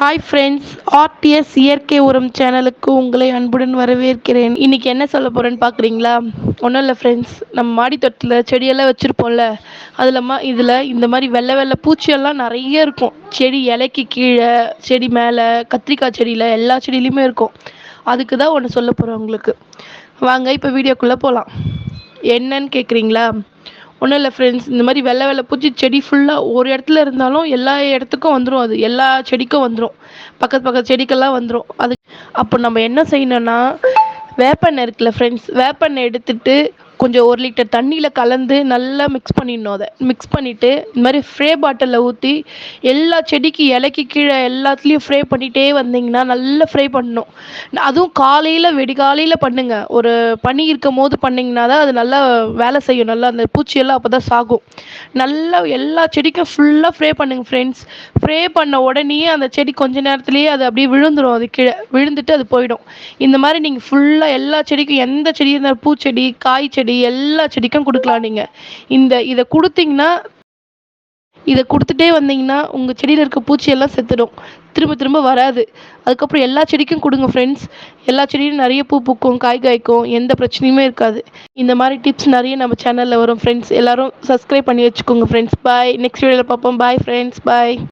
Hi friends RTS இயற்கை உரம் சேனலுக்கு உங்களை அன்புடன் வரவேற்கிறேன். இன்னைக்கு என்ன சொல்ல போகிறேன்னு பார்க்குறீங்களா ஒன்றும் இல்லை ஃப்ரெண்ட்ஸ் நம்ம மாடி தோட்டத்தில் செடியெல்லாம் வச்சுருப்போம்ல. அதில் மா இதில் இந்த மாதிரி வெள்ளை வெள்ளை பூச்சியெல்லாம் நிறைய இருக்கும். செடி இலைக்கு கீழே செடி மேலே கத்திரிக்காய் செடியில் எல்லா செடியிலையுமே இருக்கும். அதுக்கு தான் ஒன்று சொல்ல போகிறேன் உங்களுக்கு. வாங்க இப்போ வீடியோக்குள்ளே போகலாம் என்னன்னு கேட்குறீங்களா ஒன்றும் இல்லை ஃப்ரெண்ட்ஸ் இந்த மாதிரி வெள்ளை வெள்ளை பூச்சி செடி ஃபுல்லாக ஒரு இடத்துல இருந்தாலும் எல்லா இடத்துக்கும் வந்துடும் அது. எல்லா செடிக்கும் வந்துடும் பக்கத்து பக்கத்து செடிக்கெல்லாம் வந்துடும் அது அப்போ நம்ம என்ன செய்யணும்னா வேப்பெண்ணெய் இருக்குல்ல ஃப்ரெண்ட்ஸ் வேப்பெண்ணெய் எடுத்துட்டு கொஞ்சம் ஒரு லிட்டர் தண்ணியில் கலந்து நல்லா மிக்ஸ் பண்ணிடணும் அதை. மிக்ஸ் பண்ணிவிட்டு இந்த மாதிரி ஃப்ரே பாட்டிலில் ஊற்றி எல்லா செடிக்கு இலைக்கு கீழே எல்லாத்துலேயும் ஃப்ரே பண்ணிகிட்டே வந்தீங்கன்னா நல்லா ஃப்ரே பண்ணணும். அதுவும் காலையில் வெடிகாலையில் பண்ணுங்கள் ஒரு பனி இருக்கும் போது பண்ணிங்கன்னா தான் அது நல்லா வேலை செய்யும். நல்லா அந்த பூச்சியெல்லாம் அப்போ தான் சாகும். நல்லா எல்லா செடிக்கும் ஃபுல்லாக ஃப்ரே பண்ணுங்க ஃப்ரெண்ட்ஸ் ஃப்ரே பண்ண உடனே அந்த செடி கொஞ்ச நேரத்துலேயே அது அப்படியே விழுந்துடும் அது கீழே விழுந்துட்டு அது போயிடும். இந்த மாதிரி நீங்கள் ஃபுல்லாக எல்லா செடிக்கும் எந்த செடி இருந்தாலும் பூச்செடி காய் செடி செடி எல்லா செடிக்கும் கொடுக்கலாம் நீங்கள் இந்த இதை கொடுத்தீங்கன்னா இதை கொடுத்துட்டே வந்தீங்கன்னா உங்கள் செடியில் இருக்க பூச்சியெல்லாம் செத்துடும். திரும்ப திரும்ப வராது. அதுக்கப்புறம் எல்லா செடிக்கும் கொடுங்க ஃப்ரெண்ட்ஸ் எல்லா செடியும் நிறைய பூ பூக்கும் காய் காய்க்கும் எந்த பிரச்சனையுமே இருக்காது. இந்த மாதிரி டிப்ஸ் நிறைய நம்ம சேனலில் வரும் ஃப்ரெண்ட்ஸ் எல்லாரும் சப்ஸ்கிரைப் பண்ணி வச்சுக்கோங்க ஃப்ரெண்ட்ஸ் பாய் நெக்ஸ்ட் வீடியோவில் பார்ப்போம். Bye friends bye